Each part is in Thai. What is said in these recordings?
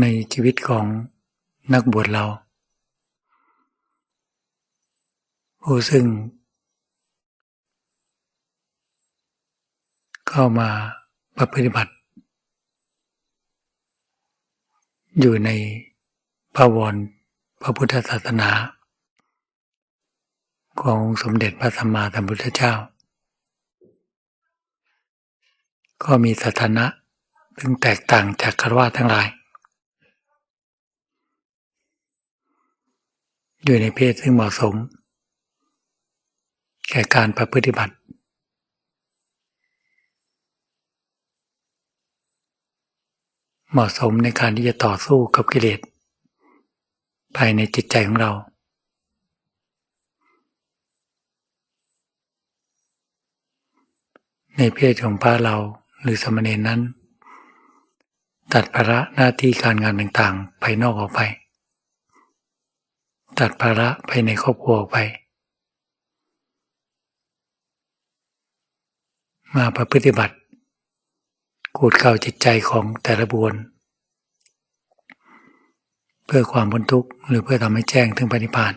ในชีวิตของนักบวชเราผู้ซึ่ง เข้ามาปฏิบัติ อยู่ในพระวรพระพุทธศาสนา ของสมเด็จพระสัมมาสัมพุทธเจ้า ก็มีสถานะ ซึ่งแตกต่างจากคารวะทั้งหลาย อยู่ในเพศซึ่งเหมาะสม แก่การประพฤติบัติ เหมาะสมในการที่จะต่อสู้กับกิเลสภายในจิตใจของเราในเพศของพระเราหรือสมณเณรนั้น ตัดภาระหน้าที่การงานต่างๆ ภายนอกออกไป ตัดภาระภายในครอบครัวออกไป มาประพฤติบัติกูดเข่าจิตใจของแต่ละบุญเพื่อความพ้นทุกข์หรือเพื่อทำให้แจ้งถึงปณิพาน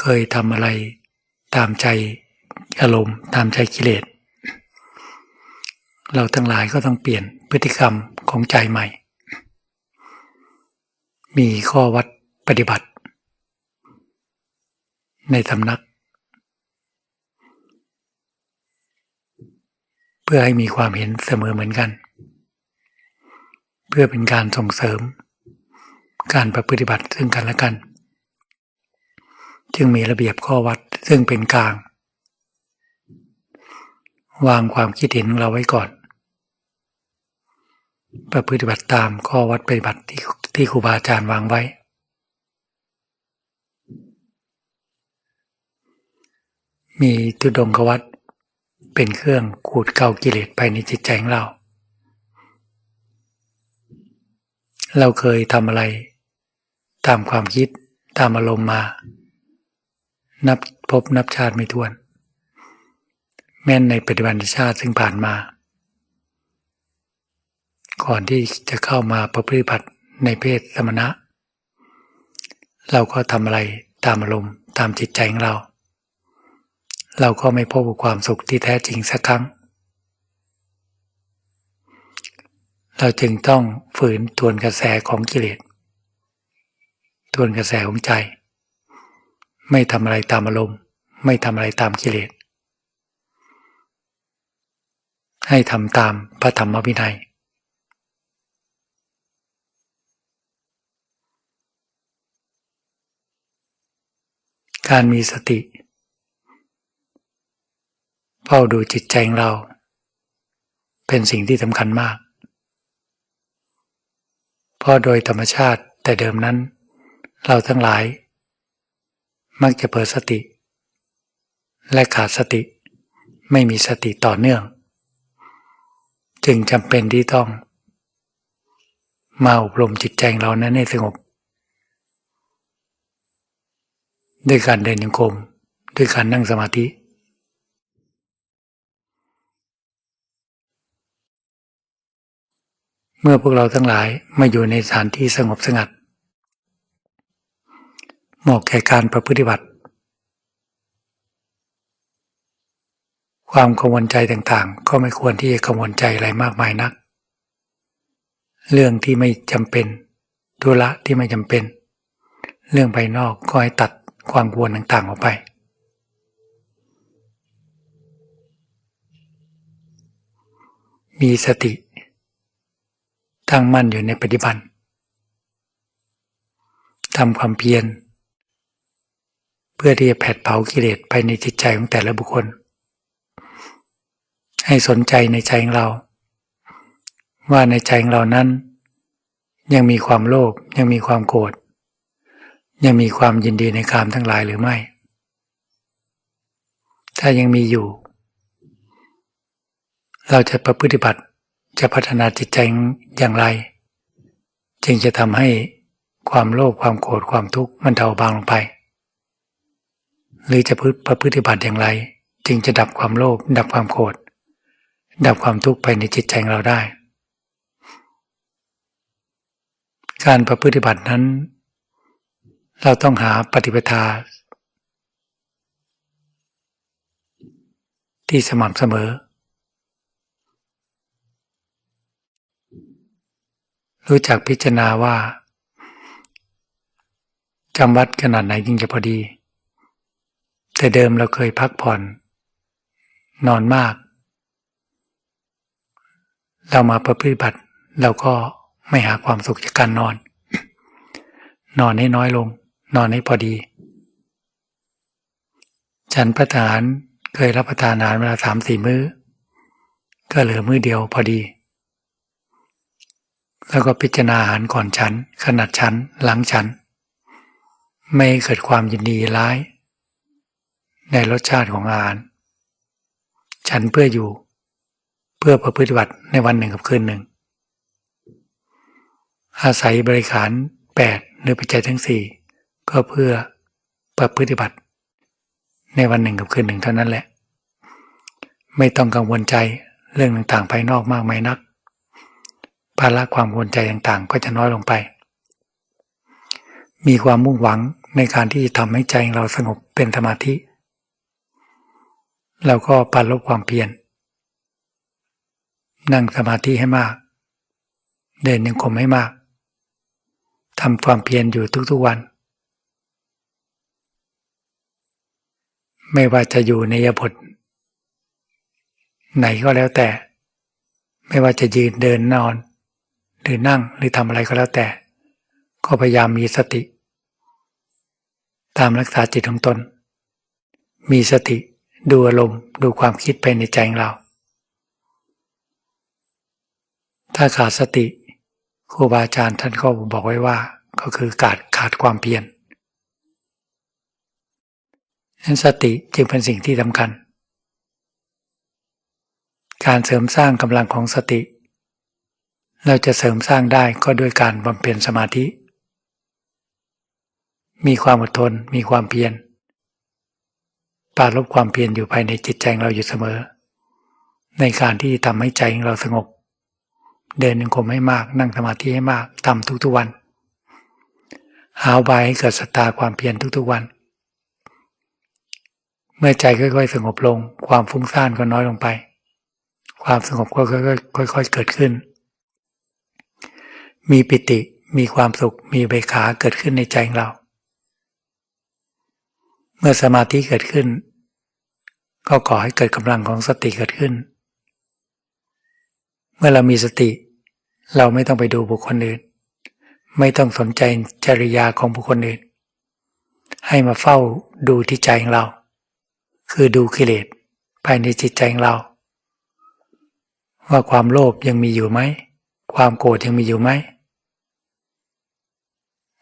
เคยทำอะไร ตามใจอารมณ์ ตามใจกิเลส เราทั้งหลายก็ต้องเปลี่ยนพฤติกรรมของใจใหม่ มีข้อวัดปฏิบัติ ในสำนัก เพื่อให้มีความเห็นเสมอเหมือนกัน เพื่อเป็นการส่งเสริมการประพฤติบัติซึ่งกันและกัน จึงมีระเบียบข้อวัดซึ่งเป็นกลาง วางความคิดเห็นของเราไว้ก่อน ประพฤติบัติตามข้อวัดปฏิบัติที่ที่ครูบาอาจารย์วางไว้ มีตุดงกวัดเป็นเครื่องขูดเกากิเลสไปในจิตใจของเรา เราเคยทำอะไร ตามความคิดตามอารมณ์มา นับพบนับชาติไม่ถ้วน แม้นในปัจจุบันชาติซึ่งผ่านมา ก่อนที่จะเข้ามาประพฤติบัติในเพศสมณะ เราก็ทำอะไรตามอารมณ์ตามจิตใจของเรา เราก็ไม่พบกับความสุขที่แท้จริงสักครั้ง เราจึงต้องฝืนทวนกระแสของกิเลสทวนกระแสของใจ ไม่ทำอะไรตามอารมณ์ ไม่ทำอะไรตามกิเลส ให้ทำตามพระธรรมวินัย การมีสติ เฝ้าดูจิตใจของเรา เป็นสิ่งที่สำคัญมาก เพราะโดยธรรมชาติแต่เดิมนั้น เราทั้งหลาย มักจะเปิดสติ และขาดสติ ไม่มีสติต่อเนื่อง จึงจำเป็นที่ต้อง มาอบรมจิตใจเรานั้นให้สงบ ด้วยการเดินยังกรมด้วยการนั่งสมาธิ เมื่อพวกเราทั้งหลายมาอยู่ในสถานที่สงบสงัด เหมาะแก่การประพฤติบัติ ความกังวลใจต่างๆ ก็ไม่ควรที่จะกังวลใจอะไรมากมายนัก เรื่องที่ไม่จำเป็นธุระที่ไม่จำเป็น เรื่องภายนอกก็ให้ตัดความกังวลต่างๆออกไป มีสติ ตั้งมั่นอยู่ในปฏิบัติทำความเพียร เพื่อที่จะแผดเผากิเลสไปในจิตใจของแต่ละบุคคล ให้สนใจในใจของเรา ว่าในใจของเรานั้น ยังมีความโลภยังมีความโกรธยังมีความยินดีในกามทั้งหลายหรือไม่ ถ้ายังมีอยู่ เราจะประพฤติบัติจะพัฒนาจิตใจอย่างไร จึงจะทำให้ความโลภความโกรธความทุกข์มันเทาบางลงไป หรือจะประพฤติบัติอย่างไร จึงจะดับความโลภดับความโกรธดับความทุกข์ภายในจิตใจของเราได้ การประพฤติบัตินั้น เราต้องหาปฏิปทา ที่สม่ำเสมอ รู้จักพิจารณาว่าจำวัดขนาดไหนยิ่งจะพอดี แต่เดิมเราเคยพักผ่อน นอนมาก เรามาประพฤติบัติเราก็ไม่หาความสุขจากการนอน นอนให้น้อยลง นอนให้พอดี ฉันประทานเคยรับประทานอาหารเวลาสามสี่มื้อ ก็เหลือมื้อเดียวพอดี แล้วก็พิจารณาอาหารก่อนฉัน ขนาดฉัน หลังฉัน ไม่เกิดความยินดีร้าย ในรสชาติของอาหาร ฉันเพื่ออยู่ เพื่อประพฤติบัติในวันหนึ่งกับคืนหนึ่ง อาศัยบริขารแปดหรือปัจจัยทั้งสี่ก็เพื่อประพฤติบัติในวันหนึ่งกับคืนหนึ่งเท่านั้นแหละ ไม่ต้องกังวลใจเรื่องต่างๆภายนอกมากมายนัก ภาระความกังวลใจต่างๆ ก็จะน้อยลงไป มีความมุ่งหวังในการที่จะทำให้ใจเราสงบเป็นสมาธิ แล้วก็ปราลบความเพียรนั่งสมาธิให้มาก เดินยังคมให้มากทำความเพียรอยู่ทุกๆวัน ไม่ว่าจะอยู่ในยบทไหนก็แล้วแต่ ไม่ว่าจะยืนเดินนอน หรือนั่งหรือทำอะไรก็แล้วแต่ ก็พยายามมีสติ ตามรักษาจิตของตน มีสติ ดูอารมณ์ดูความคิดไปในใจของเรา ถ้าขาดสติครูบาอาจารย์ท่านก็บอกไว้ว่าก็คือขาดขาดความเพียรนั้นสติจึงเป็นสิ่งที่สำคัญ การเสริมสร้างกำลังของสติ เราจะเสริมสร้างได้ก็ด้วยการบำเพ็ญสมาธิ มีความอดทนมีความเพียร ปราลบความเพียรอยู่ภายในจิตใจเราอยู่เสมอ ในการที่ทำให้ใจของเราสงบ เดินยังคมให้มากนั่งสมาธิให้มากทำทุกๆวัน หาบายให้เกิดศรัทธาความเพียรทุกๆวัน เมื่อใจค่อยๆ สงบลง ความฟุ้งซ่านก็น้อยลงไป ความสงบก็ค่อยๆเกิดขึ้น มีปิติมีความสุขมีเบขาเกิดขึ้นในใจของเรา เมื่อสมาธิเกิดขึ้น ก็ก่อให้เกิดกำลังของสติเกิดขึ้น เมื่อเรามีสติ เราไม่ต้องไปดูบุคคลอื่น ไม่ต้องสนใจจริยาของบุคคลอื่น ให้มาเฝ้าดูที่ใจของเรา คือดูกิเลสภายในจิตใจของเรา ว่าความโลภยังมีอยู่ไหม ความโกรธยังมีอยู่ไหม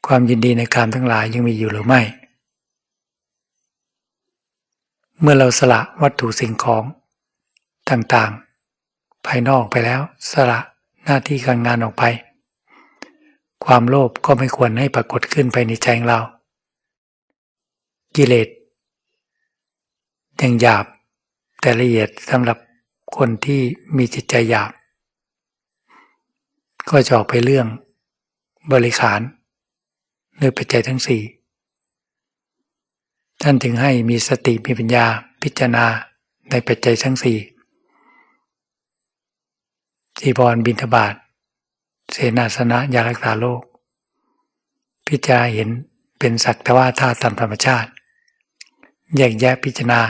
ความยินดีในการทั้งหลายยังมีอยู่หรือไม่ เมื่อเราสละวัตถุสิ่งของต่างๆ ภายนอกไปแล้ว สละหน้าที่การงานออกไป ความโลภก็ไม่ควรให้ปรากฏขึ้นไปในใจของเรา กิเลสยังหยาบแต่ละเอียดสำหรับคนที่มีจิตใจหยาบ ก็จะออกไปเรื่องบริขารหรือปัจจัยทั้งสี่ ท่านถึงให้มีสติมีปัญญาพิจารณาในปัจจัยทั้งสี่จีบอลบินทบาทเสนาสนะยารักษาโลก พิจารเห็นเป็นสักแต่ว่าธาตุตามธรรมชาติ แยกแยะพิจารณา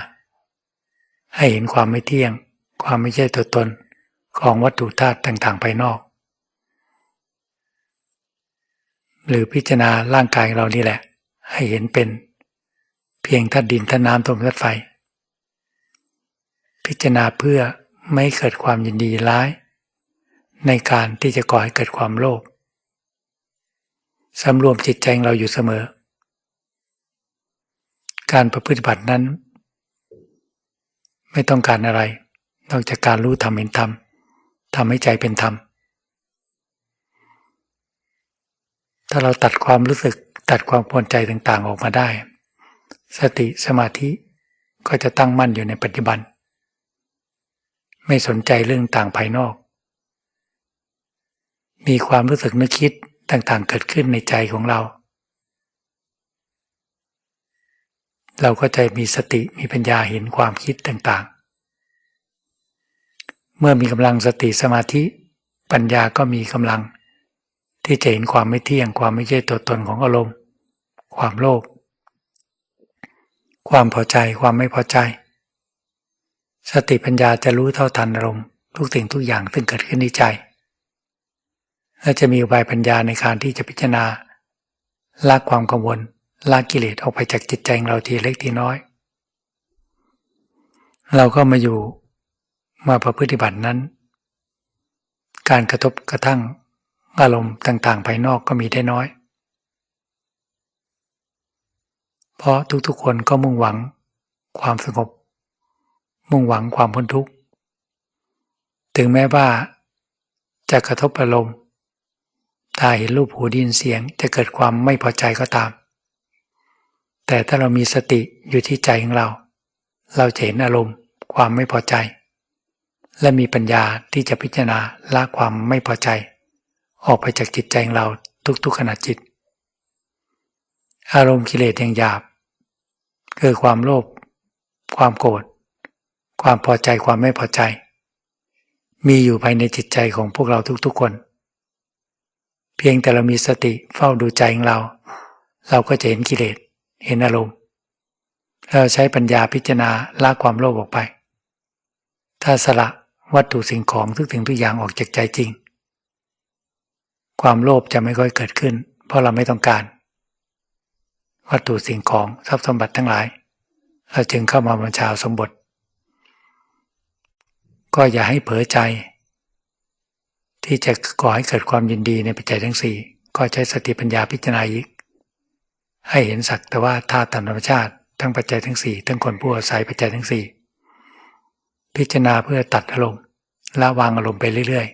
ให้เห็นความไม่เที่ยง ความไม่ใช่ตัวตนของวัตถุธาตุต่างๆภายนอก หรือพิจารณาร่างกายเรานี่แหละ ให้เห็นเป็น เพียงธาตุดินธาตุน้ำธาตุไฟ พิจารณาเพื่อไม่เกิดความยินดีร้าย ในการที่จะก่อให้เกิดความโลภสำรวมจิตใจเราอยู่เสมอ การประพฤติบัตินั้น ไม่ต้องการอะไร นอกจากการรู้ธรรมเห็นธรรมทำให้ใจเป็นธรรม ถ้าเราตัดความรู้สึกตัดความปวนใจต่างๆออกมาได้ สติสมาธิก็จะตั้งมั่นอยู่ในปัจจุบัน ไม่สนใจเรื่องต่างภายนอก มีความรู้สึกนึกคิดต่างๆ เกิดขึ้นในใจของเรา เราก็จะมีสติมีปัญญาเห็นความคิดต่างๆ เมื่อมีกำลังสติสมาธิ ปัญญาก็มีกำลัง ที่จะเห็นความไม่เที่ยงความไม่ใช่ตัวตนของอารมณ์ ความโลภ ความพอใจความไม่พอใจ สติปัญญาจะรู้เท่าทันอารมณ์ทุกสิ่งทุกอย่างซึ่งเกิดขึ้นในใจ และจะมีอุบายปัญญาในการที่จะพิจารณาละความกังวลละกิเลสออกไปจากจิตใจของเราทีเล็กทีน้อย เราก็มาอยู่มาประพฤติบัตินั้น การกระทบกระทั่งอารมณ์ต่างๆ ภายนอกก็มีได้น้อย เพราะทุกๆคนก็มุ่งหวังความสงบ มุ่งหวังความพ้นทุกข์ ถึงแม้ว่าจะกระทบอารมณ์ตาเห็นรูปหูดินเสียงจะเกิดความไม่พอใจก็ตาม แต่ถ้าเรามีสติอยู่ที่ใจของเรา เราจะเห็นอารมณ์ความไม่พอใจ และมีปัญญาที่จะพิจารณาละความไม่พอใจ ออกไปจากจิตใจของเราทุกๆขณะจิต อารมณ์กิเลสอย่างหยาบ คือความโลภความโกรธความพอใจความไม่พอใจ มีอยู่ภายในจิตใจของพวกเราทุกๆคน เพียงแต่เรามีสติเฝ้าดูใจของเรา เราก็จะเห็นกิเลสเห็นอารมณ์เราใช้ปัญญาพิจารณาละความโลภออกไป ถ้าสละวัตถุสิ่งของทุกสิ่งทุกอย่างออกจากใจจริง ความโลภจะไม่ค่อยเกิดขึ้น เพราะเราไม่ต้องการ วัตถุสิ่งของทรัพย์สมบัติทั้งหลายเราจึงเข้ามาบรรชาสมบท ก็อย่าให้เผลอใจ ที่จะก่อให้เกิดความยินดีในปัจจัยทั้งสี่ก็ใช้สติปัญญาพิจารณาอีก ให้เห็นสักแต่ว่าธาตุธรรมชาติทั้งปัจจัยทั้งสี่ทั้งคนผู้อาศัยปัจจัยทั้งสี่พิจารณาเพื่อตัดอารมณ์ละวางอารมณ์ไปเรื่อย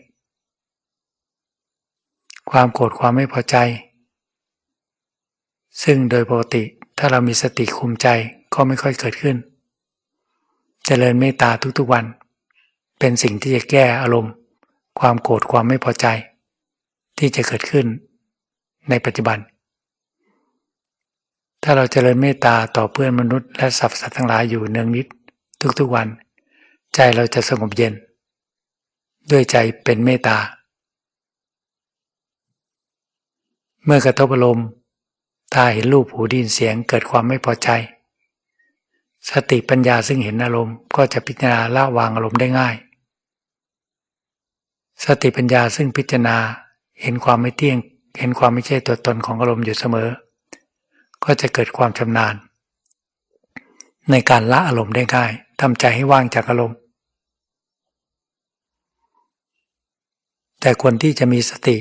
ๆ ความโกรธความไม่พอใจ ซึ่งโดยปกติถ้าเรามีสติคุมใจก็ไม่ค่อยเกิดขึ้นจเจริญเมตตาทุกๆวัน เป็นสิ่งที่จะแก้อารมณ์ ความโกรธความไม่พอใจ ที่จะเกิดขึ้นในปัจจุบัน ถ้าเราจเจริญเมตตาต่อเพื่อนมนุษย์ และสรรพสัตว์ทั้งหลายอยู่เนืองนิดทุกๆวัน ใจเราจะสงบเย็น ด้วยใจเป็นเมตตา เมื่อกระทบอารมณ์ ตาเห็นรูปหูดินเสียงเกิดความไม่พอใจ สติปัญญาซึ่งเห็นอารมณ์ก็จะพิจารณาละวางอารมณ์ได้ง่าย สติปัญญาซึ่งพิจารณาเห็นความไม่เที่ยง เห็นความไม่ใช่ตัวตนของอารมณ์อยู่เสมอ ก็จะเกิดความชำนาญ ในการละอารมณ์ได้ง่ายทำใจให้ว่างจากอารมณ์ แต่คนที่จะมีสติ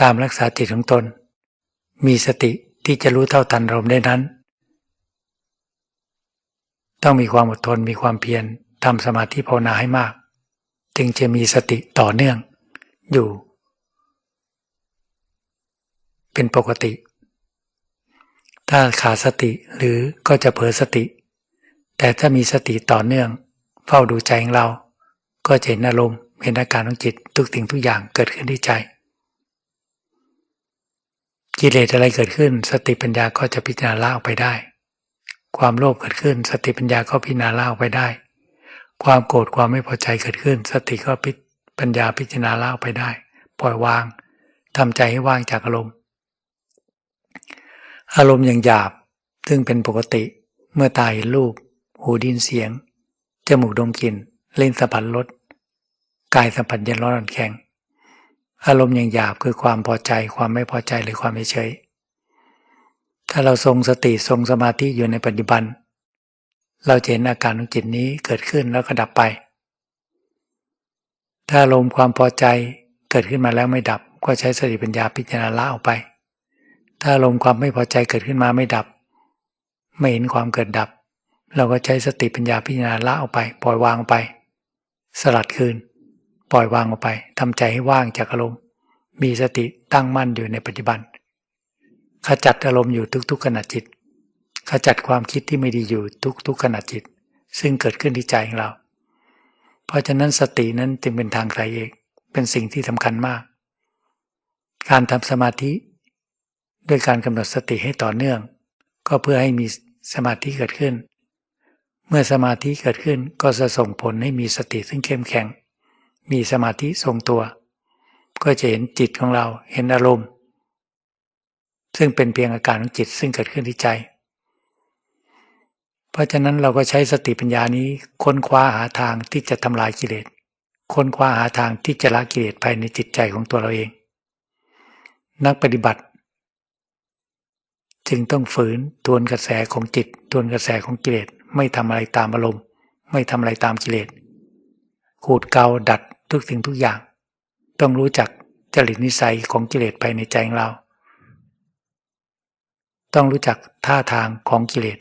ตามรักษาจิตของตน มีสติที่จะรู้เท่าทันอารมณ์ได้นั้น ต้องมีความอดทนมีความเพียรทำสมาธิภาวนาให้มาก จึงจะมีสติต่อเนื่องอยู่ เป็นปกติ ถ้าขาดสติหรือก็จะเผลอสติ แต่ถ้ามีสติต่อเนื่อง เฝ้าดูใจของเรา ก็จะเห็นอารมณ์เห็นอาการของจิตทุกสิ่งทุกอย่างเกิดขึ้นที่ใจ กิเลสอะไรเกิดขึ้น สติปัญญาก็จะพิจารณาละออกไปได้ ความโลภเกิดขึ้น สติปัญญาก็พิจารณาละออกไปได้ ความโกรธความไม่พอใจเกิดขึ้น สติก็พิปัญญาพิจารณาละออกไปได้ ปล่อยวางทำใจให้ว่างจากอารมณ์ อารมณ์อย่างหยาบซึ่งเป็นปกติ เมื่อตาเห็นรูป หูดินเสียง จมูกดมกลิ่น เล่นสัมผัสรสกายสัมผัสเย็นร้อนอ่อนแข็ง อารมณ์อย่างหยาบคือความพอใจ ความไม่พอใจหรือความเฉย ถ้าเราทรงสติทรงสมาธิอยู่ในปัจจุบัน เราจะเห็นอาการของจิตนี้เกิดขึ้นแล้วก็ดับไป ถ้าอารมณ์ความพอใจเกิดขึ้นมาแล้วไม่ดับ ก็ใช้สติปัญญาพิจารณาละออกไป ถ้าอารมณ์ความไม่พอใจเกิดขึ้นมาไม่ดับ ไม่เห็นความเกิดดับ เราก็ใช้สติปัญญาพิจารณาละออกไป ปล่อยวางไป สลัดคืน ปล่อยวางออกไปทำใจให้ว่างจากอารมณ์ มีสติตั้งมั่นอยู่ในปัจจุบัน ขจัดอารมณ์อยู่ทุกๆขณะจิต ขจัดความคิดที่ไม่ดีอยู่ทุกทุกขณะจิต ซึ่งเกิดขึ้นที่ใจของเรา เพราะฉะนั้นสตินั้นจึงเป็นทางไกลเอกเป็นสิ่งที่สำคัญมาก การทำสมาธิ ด้วยการกำหนดสติให้ต่อเนื่อง ก็เพื่อให้มีสมาธิเกิดขึ้น เมื่อสมาธิเกิดขึ้นก็จะส่งผลให้มีสติซึ่งเข้มแข็ง มีสมาธิทรงตัว ก็จะเห็นจิตของเราเห็นอารมณ์ ซึ่งเป็นเพียงอาการของจิตซึ่งเกิดขึ้นที่ใจ เพราะฉะนั้นเราก็ใช้สติปัญญานี้ค้นคว้าหาทางที่จะทำลายกิเลสค้นคว้าหาทางที่จะละกิเลสภายในจิตใจของตัวเราเอง นักปฏิบัติ จึงต้องฝืนทวนกระแสของจิตทวนกระแสของกิเลสไม่ทำอะไรตามอารมณ์ ไม่ทำอะไรตามกิเลสขูดเกาดัด ทุกสิ่งทุกอย่าง ต้องรู้จักจริตนิสัยของกิเลสภายในใจของเรา ต้องรู้จักท่าทางของกิเลส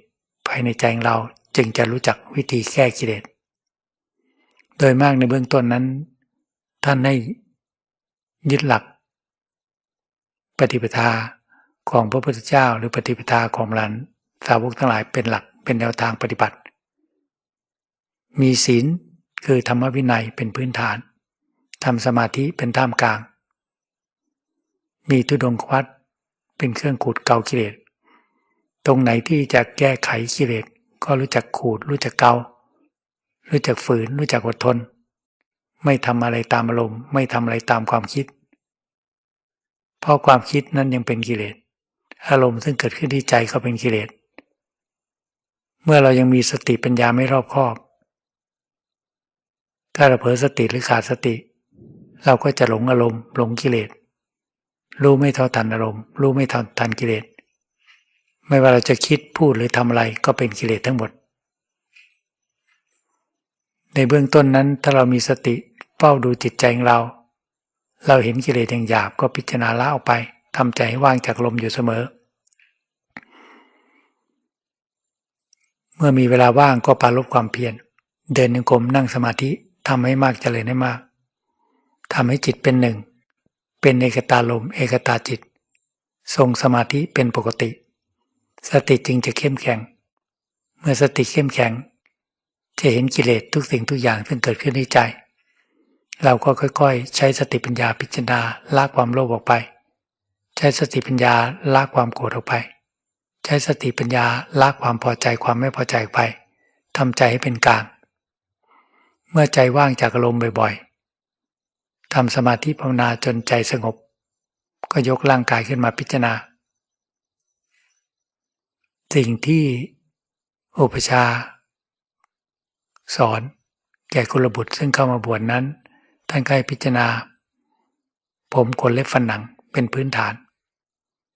ภายในใจของเรา จึงจะรู้จักวิธีแก้กิเลส โดยมากในเบื้องต้นนั้น ท่านให้ยึดหลัก ปฏิปทาของพระพุทธเจ้าหรือปฏิปทาของหลันสาวกทั้งหลายเป็นหลักเป็นแนวทางปฏิบัติ มีศีลคือธรรมวินัยเป็นพื้นฐาน ทำสมาธิเป็นท่ามกลาง มีทุดงควัดเป็นเครื่องขูดเกากิเลสตรงไหนที่จะแก้ไขกิเลสก็รู้จักขูด รู้จักเกา รู้จักฝืน รู้จักอดทน ไม่ทำอะไรตามอารมณ์ไม่ทำอะไรตามความคิด เพราะความคิดนั้นยังเป็นกิเลสอารมณ์ซึ่งเกิดขึ้นที่ใจก็เป็นกิเลสเมื่อเรายังมีสติปัญญาไม่รอบคอบ ถ้าเราเผลอสติหรือขาดสติ เราก็จะหลงอารมณ์หลงกิเลสรู้ไม่เท่าทันอารมณ์ รู้ไม่เท่าทันกิเลสไม่ว่าเราจะคิดพูดหรือทำอะไรก็เป็นกิเลสทั้งหมด ในเบื้องต้นนั้นถ้าเรามีสติเฝ้าดูจิตใจของเรา เราเห็นกิเลสอย่างหยาบก็พิจารณาละออกไปทำใจให้ว่างจากลมอยู่เสมอ เมื่อมีเวลาว่างก็ปาลบความเพียรเดินยังกรมนั่งสมาธิทำให้มากเจริญให้มาก ทำให้จิตเป็นหนึ่ง เป็นเอกตาลมเอกตาจิต ทรงสมาธิเป็นปกติ สติจึงจะเข้มแข็ง เมื่อสติเข้มแข็ง จะเห็นกิเลสทุกสิ่งทุกอย่างซึ่งเกิดขึ้นในใจ เราก็ค่อยๆ ใช้สติปัญญาพิจารณาละความโลภออกไป ใช้สติปัญญาละความโกรธออกไป ใช้สติปัญญาละความพอใจความไม่พอใจออกไปทำใจให้เป็นกลาง เมื่อใจว่างจากอารมณ์บ่อยๆ ทำสมาธิภาวนาจนใจสงบ ก็ยกร่างกายขึ้นมาพิจารณา สิ่งที่อุปชา สอน แก่กุลบุตรซึ่งเข้ามาบวชนนั้น ท่านก็ให้พิจารณา ผมขนเล็บฟันหนังเป็นพื้นฐาน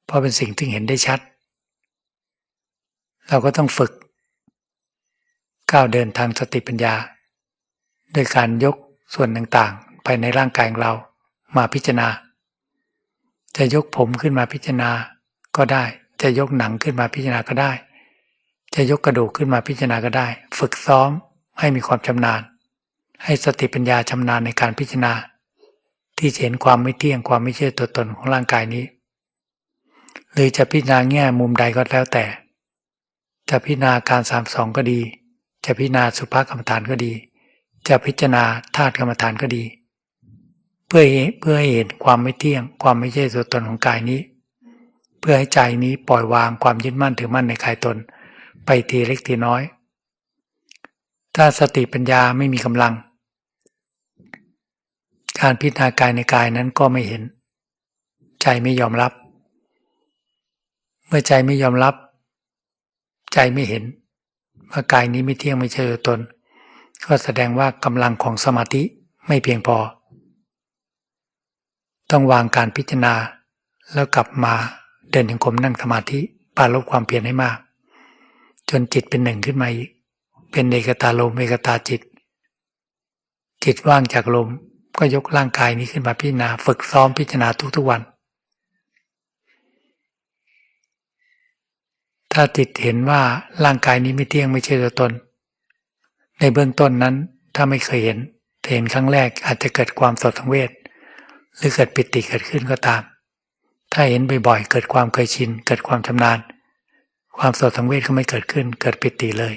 เพราะเป็นสิ่งที่เห็นได้ชัด เราก็ต้องฝึก ก้าวเดินทางสติปัญญา โดยการยกส่วนต่าง ภายในร่างกายของเรามาพิจารณา จะยกผมขึ้นมาพิจารณาก็ได้ จะยกหนังขึ้นมาพิจารณาก็ได้ จะยกกระดูกขึ้นมาพิจารณาก็ได้ ฝึกซ้อมให้มีความชำนาญ ให้สติปัญญาชำนาญในการพิจารณา ที่เห็นความไม่เที่ยงความไม่เชื่อตัวตนของร่างกายนี้ หรือจะพิจารณาแง่มุมใดก็แล้วแต่ จะพิจารณาการสามสองก็ดี จะพิจารณาสุภาษกรรมฐานก็ดี จะพิจารณาธาตุกรรมฐานก็ดี เพื่อเพื่อเห็นความไม่เที่ยง ความไม่ใช่ตัวตนของกายนี้ เพื่อให้ใจนี้ปล่อยวางความยึดมั่นถือมั่นในกายตน ไปทีเล็กทีน้อย ถ้าสติปัญญาไม่มีกำลัง การพิจารณากายในกายนั้นก็ไม่เห็น ใจไม่ยอมรับ เมื่อใจไม่ยอมรับ ใจไม่เห็นว่ากายนี้ไม่เที่ยงไม่ใช่ตัวตน ก็แสดงว่ากำลังของสมาธิไม่เพียงพอ ต้องวางการพิจารณา แล้วกลับมาเดินถึงกรมนั่งสมาธิปาลบความเพียรให้มาก จนจิตเป็นหนึ่งขึ้นมาอีก เป็นเอกตาลมเอกตาจิต จิตว่างจากลมก็ยกร่างกายนี้ขึ้นมาพิจารณา ฝึกซ้อมพิจารณาทุกๆวัน ถ้าจิตเห็นว่าร่างกายนี้ไม่เที่ยงไม่ใช่ตัวตน ในเบื้องต้นนั้นถ้าไม่เคยเห็นเห็นครั้งแรกอาจจะเกิดความสดสังเวช หรือเกิดปิติเกิดขึ้นก็ตาม ถ้าเห็นบ่อยๆ เกิดความเคยชิน เกิดความชำนาญ ความสดสังเวชก็ไม่เกิดขึ้น เกิดปิติเลย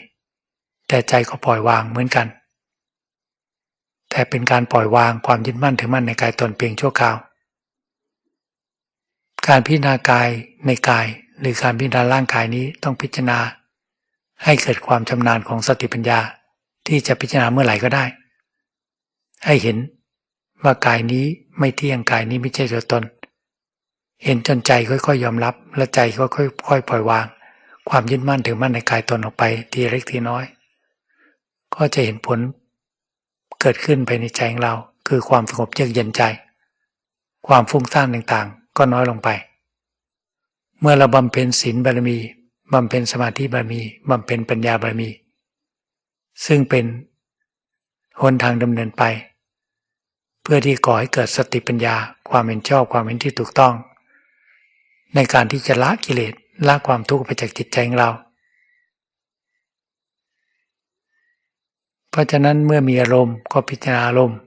แต่ใจก็ปล่อยวางเหมือนกัน แต่เป็นการปล่อยวางความยึดมั่นถือมั่นในกายตนเพียงชั่วคราว การพิจารณากายในกายหรือการพิจารณาร่างกายนี้ต้องพิจารณา ให้เกิดความชำนาญของสติปัญญาที่จะพิจารณาเมื่อไหร่ก็ได้ ให้เห็น ว่ากายนี้ไม่เที่ยงกายนี้ไม่ใช่ตัวตน เห็นจนใจค่อยๆยอมรับ และใจก็ค่อยๆปล่อยวาง ความยึดมั่นถือมั่นในกายตนออกไปทีเล็กทีน้อย ก็จะเห็นผลเกิดขึ้นภายในใจของเรา คือความสงบเยือกเย็นใจ ความฟุ้งซ่านต่างๆ ก็น้อยลงไป เมื่อเราบำเพ็ญศีลบารมีบำเพ็ญสมาธิบารมีบำเพ็ญปัญญาบารมี ซึ่งเป็นหนทางดำเนินไป เพื่อที่ก่อให้เกิดสติปัญญา ความเห็นชอบความเห็นที่ถูกต้อง ในการที่จะละกิเลสละความทุกข์ไปจากจิตใจของเรา เพราะฉะนั้นเมื่อมีอารมณ์ก็พิจารณาอารมณ์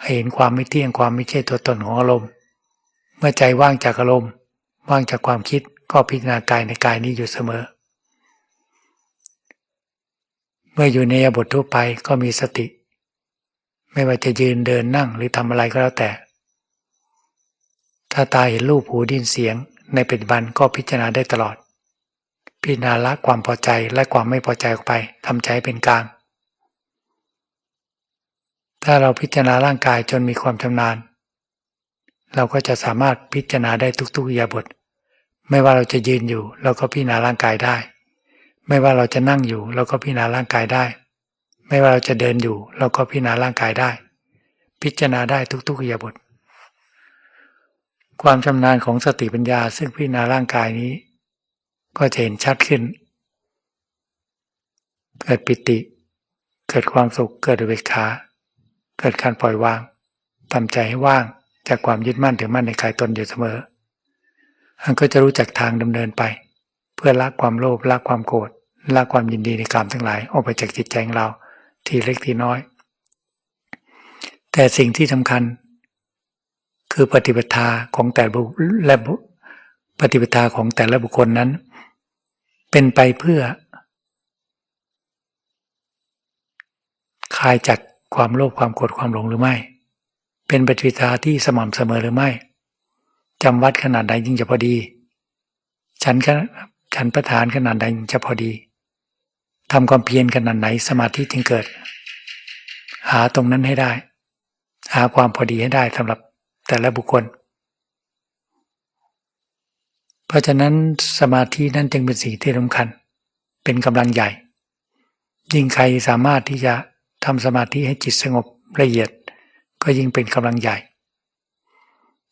ให้เห็นความไม่เที่ยงความไม่ใช่ตัวตนของอารมณ์ เมื่อใจว่างจากอารมณ์ ว่างจากความคิดก็พิจารณากายในกายนี้อยู่เสมอ เมื่ออยู่ในบททั่วไปก็มีสติ ไม่ว่าจะยืนเดินนั่งหรือทำอะไรก็แล้วแต่ ถ้าตาเห็นรูปหูดินเสียง ในปัจจุบันก็พิจารณาได้ตลอด พิจารณาละความพอใจและความไม่พอใจออกไปทำใจเป็นกลาง ถ้าเราพิจารณาร่างกายจนมีความชำนาญ เราก็จะสามารถพิจารณาได้ทุกๆอิยาบท ไม่ว่าเราจะยืนอยู่เราก็พิจารณาร่างกายได้ ไม่ว่าเราจะนั่งอยู่เราก็พิจารณาร่างกายได้ ไม่ว่าเราจะเดินอยู่ เราก็พิจารณาร่างกายได้ พิจารณาได้ทุกๆอิริยาบทความชำนาญของสติปัญญาซึ่งพิจารณาร่างกายนี้ ก็จะเห็นชัดขึ้น เกิดปิติ เกิดความสุข เกิดอุเบกขาเกิดการปล่อยวางทำใจให้ว่างจากความยึดมั่นถือมั่นในกายตนอยู่เสมออันก็จะรู้จักทางดำเนินไป เพื่อละความโลภละความโกรธละความยินดีในกามทั้งหลายออกไปจากจิตใจของเรา ทีเล็กทีน้อย แต่สิ่งที่สำคัญ คือปฏิปทาของแต่บุและปฏิปทาของแต่ละบุคคลนั้น เป็นไปเพื่อคลายจากความโลภความโกรธความหลงหรือไม่ เป็นปฏิปทาที่สม่ำเสมอหรือไม่จำวัดขนาดใดยิ่งจะพอดี ฉันฉันประทานขนาดใดยิ่งจะพอดี ทำความเพียรขนาดไหนสมาธิจึงเกิด หาตรงนั้นให้ได้ หาความพอดีให้ได้สำหรับแต่ละบุคคล เพราะฉะนั้นสมาธินั้นจึงเป็นสิ่งที่สำคัญ เป็นกำลังใหญ่ ยิ่งใครสามารถที่จะทำสมาธิให้จิตสงบละเอียด ก็ยิ่งเป็นกำลังใหญ่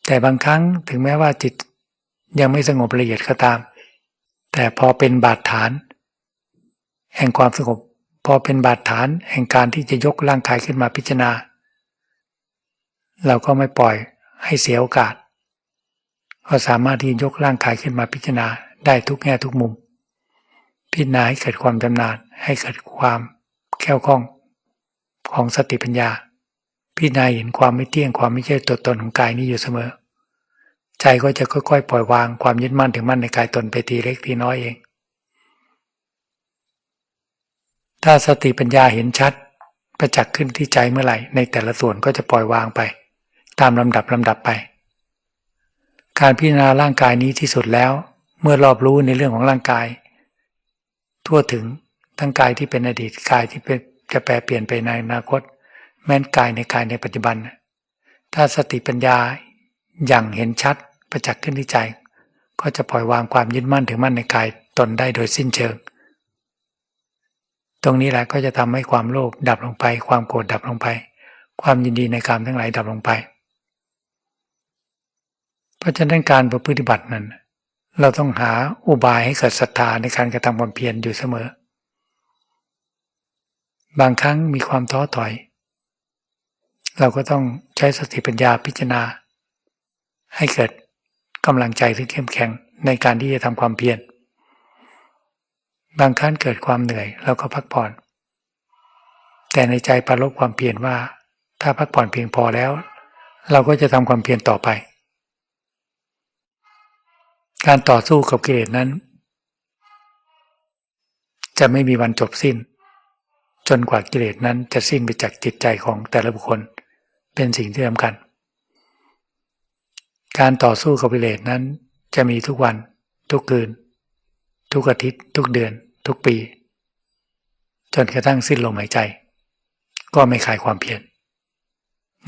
แต่บางครั้งถึงแม้ว่าจิตยังไม่สงบละเอียดก็ตาม แต่พอเป็นบาดฐาน แห่งความสงบ พอเป็นบาดฐานแห่งการที่จะยกร่างกายขึ้นมาพิจารณา เราก็ไม่ปล่อยให้เสียโอกาส ก็สามารถที่ยกร่างกายขึ้นมาพิจารณาได้ทุกแง่ทุกมุม พิจารณาให้เกิดความจำนานให้เกิดความแข็งคล่องของสติปัญญา พิจารณาเห็นความไม่เที่ยงความไม่ใช่ตัวตนของกายนี้อยู่เสมอ ใจก็จะค่อยๆ ปล่อยวางความยึดมั่นถึงมั่นในกายตนไปทีเล็กทีน้อยเอง ถ้าสติปัญญาเห็นชัด ประจักษ์ขึ้นที่ใจเมื่อไหร่ ในแต่ละส่วนก็จะปล่อยวางไป ตามลำดับลำดับไป การพิจารณาร่างกายนี้ที่สุดแล้ว เมื่อรอบรู้ในเรื่องของร่างกาย ทั่วถึงทั้งกายที่เป็นอดีตกายที่เป็นจะแปลเปลี่ยนไปในอนาคต แม้นกายในกายในปัจจุบัน ถ้าสติปัญญาอย่างเห็นชัดประจักษ์ขึ้นที่ใจ ก็จะปล่อยวางความยึดมั่นถึงมั่นในกายตนได้โดยสิ้นเชิง ตรงนี้แหละก็จะทำให้ความโลภดับลงไป ความโกรธดับลงไป ความยินดีในกามทั้งหลายดับลงไป เพราะฉะนั้นการประพฤติบัตินั้น เราต้องหาอุบายให้เกิดศรัทธาในการกระทำความเพียรอยู่เสมอ บางครั้งมีความท้อถอย เราก็ต้องใช้สติปัญญาพิจารณา ให้เกิดกำลังใจที่เข้มแข็งในการที่จะทำความเพียร บางครั้งเกิดความเหนื่อยเราก็พักผ่อน แต่ในใจปรารบความเพียรว่า ถ้าพักผ่อนเพียงพอแล้ว เราก็จะทำความเพียรต่อไป การต่อสู้กับกิเลสนั้น จะไม่มีวันจบสิ้น จนกว่ากิเลสนั้นจะสิ้นไปจากจิตใจของแต่ละบุคคลเป็นสิ่งที่สำคัญ การต่อสู้กับกิเลสนั้นจะมีทุกวันทุกคืน ทุกอาทิตย์ทุกเดือน ทุกปี จนกระทั่งสิ้นลมหายใจ ก็ไม่ขายความเพียร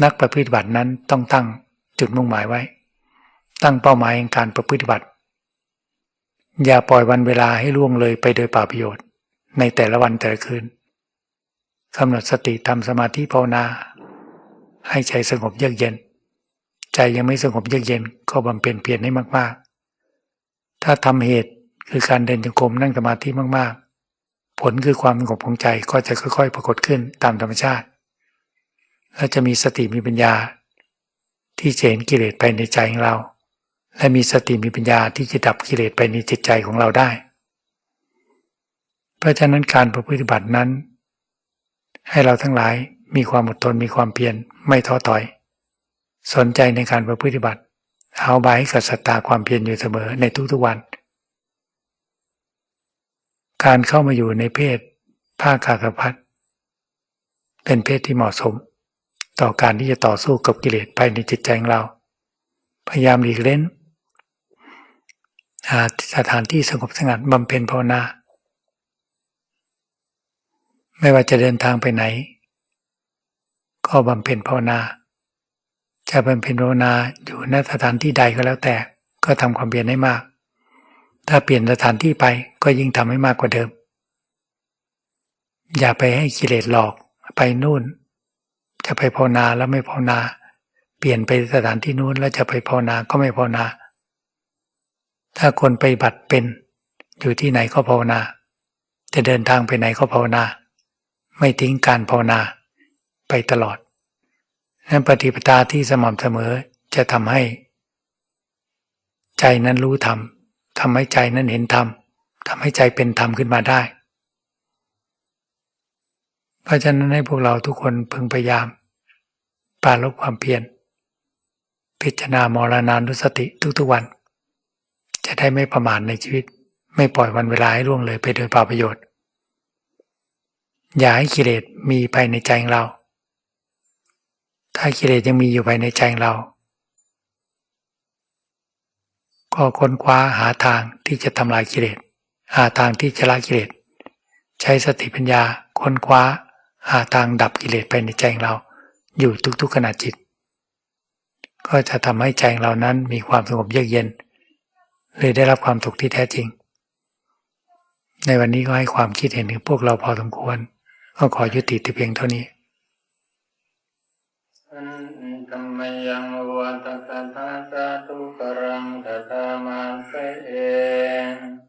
นักประพฤติบัตินั้นต้องตั้งจุดมุ่งหมายไว้ ตั้งเป้าหมายในการประพฤติบัติ อย่าปล่อยวันเวลาให้ล่วงเลยไปโดยเปล่าประโยชน์ ในแต่ละวันแต่ละคืนกำหนดสติทำสมาธิภาวนา ให้ใจสงบเยือกเย็น ใจยังไม่สงบเยือกเย็นก็บำเพ็ญเพียรให้มากๆ ถ้าทำเหตุ คือการเดินจงกรมนั่งสมาธิมากๆ ผลคือความสงบของใจก็จะค่อย ๆ ปรากฏขึ้นตามธรรมชาติ และจะมีสติมีปัญญา ที่จะเห็นกิเลสไปในใจของเรา และมีสติมีปัญญาที่จะดับกิเลสไปในจิตใจของเราได้ เพราะฉะนั้นการประพฤติบัตินั้น ให้เราทั้งหลายมีความอดทนมีความเพียรไม่ท้อถอย สนใจในการประพฤติบัติเอาบายกับศรัทธาความเพียรอยู่เสมอในทุกๆวัน การเข้ามาอยู่ในเพศภาคกากพัดเป็นเพศที่เหมาะสม ต่อการที่จะต่อสู้กับกิเลสภายในจิตใจของเรา พยายามหลีกเล่นหาสถานที่สงบสงัดบำเพ็ญภาวนา ไม่ว่าจะเดินทางไปไหน ก็บำเพ็ญภาวนา จะบำเพ็ญภาวนาอยู่ณสถานที่ใดก็แล้วแต่ ก็ทำความเพียรให้มาก ถ้าเปลี่ยนสถานที่ไปก็ยิ่งทำให้มากกว่าเดิม อย่าไปให้กิเลสหลอกไปนู่น จะไปภาวนาแล้วไม่ภาวนา เปลี่ยนไปสถานที่นู้นแล้วจะไปภาวนาก็ไม่ภาวนา ถ้าคนไปบัติเป็น อยู่ที่ไหนก็ภาวนา จะเดินทางไปไหนก็ภาวนา ไม่ทิ้งการภาวนาไปตลอดนั้นปฏิปทาที่สม่ำเสมอจะทำให้ ใจนั้นรู้ธรรม ทำให้ใจนั้นเห็นธรรมทำให้ใจเป็นธรรมขึ้นมาได้ เพราะฉะนั้นให้พวกเราทุกคนพึงพยายาม ปราลบความเพียรพิจารณามรณานุสติทุกๆวัน จะได้ไม่ประมาทในชีวิต ไม่ปล่อยวันเวลาให้ล่วงเลยไปโดยเปล่าประโยชน์ อย่าให้กิเลสมีภายในใจของเรา ถ้ากิเลสยังมีอยู่ภายในใจของเรา ก็ค้นคว้าหาทางที่จะทำลายกิเลสหาทางที่จะละกิเลสใช้สติปัญญาค้นคว้า หาทางดับกิเลสไปในใจของเรา อยู่ทุกๆขณะจิต ก็จะทำให้ใจของเรานั้นมีความสงบเยือกเย็นเลยได้รับความสุขที่แท้จริง ในวันนี้ก็ให้ความคิดเห็นถึงพวกเราพอสมควร ก็ขอยุติแต่เพียงเท่านี้ Teman yang wan tan satu orang datang menein